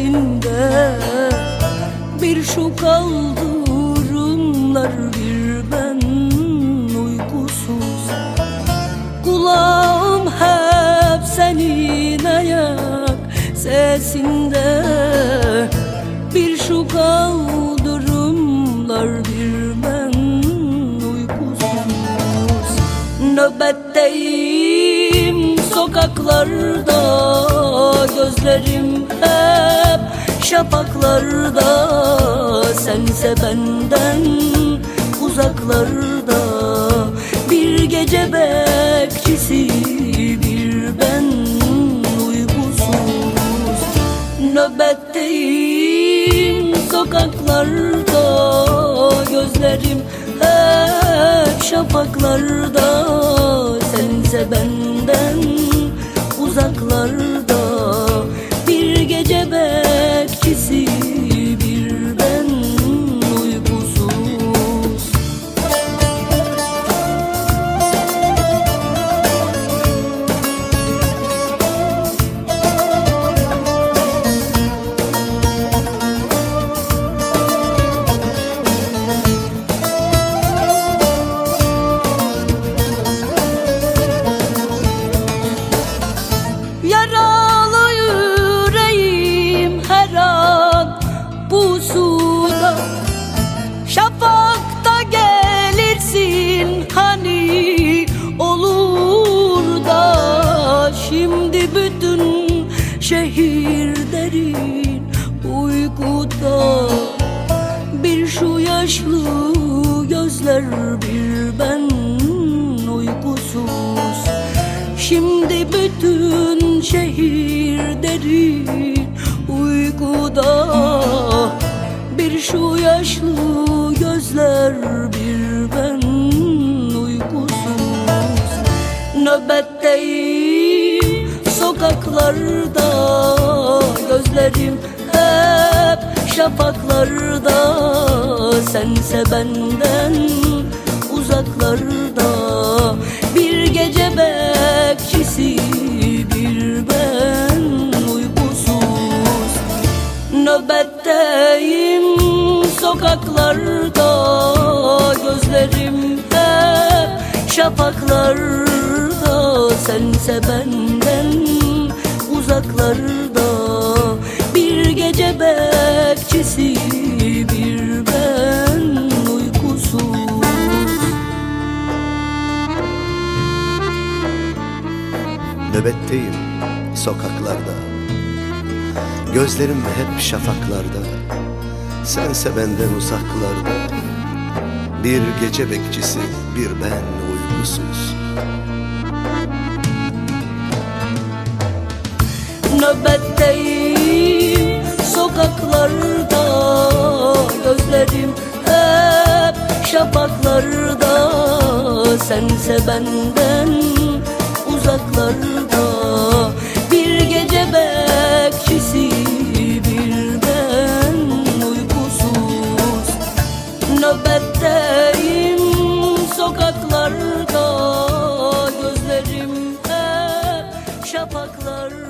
sesinde Bir şu kaldırımlar bir ben uykusuz. Kulağım hep senin ayak sesinde. Bir şu kaldırımlar bir ben uykusuz. Nöbetteyim sokaklarda Gözlerim hep şafaklarda Sense benden uzaklarda. Bir gece bekçisi bir ben uygusuz Nöbetteyim sokaklarda Gözlerim hep şafaklarda bütün şehir derin uykuda. Bir şu yaşlı gözler bir ben uykusuz. Şimdi bütün şehir derin uykuda. Bir şu yaşlı gözler bir ben uykusuz. Nöbetteyim sokaklarda Gözlerim hep şafaklarda. Sense benden uzaklarda Bir gece bekçisi bir ben uykusuz. Nöbetteyim sokaklarda Gözlerim hep şafaklarda. Sense benden uzaklarda Bir gece bekçisi bir ben uykusuz Nöbetteyim sokaklarda Gözlerim hep şafaklarda. Sense benden uzaklarda Bir gece bekçisi bir ben uykusuz nöbetteyim Sokaklarda gözlerim hep şapaklarda Sense benden uzaklarda Bir gece bekçisi birden uykusuz. Nöbetteyim sokaklarda gözlerim hep şapaklarda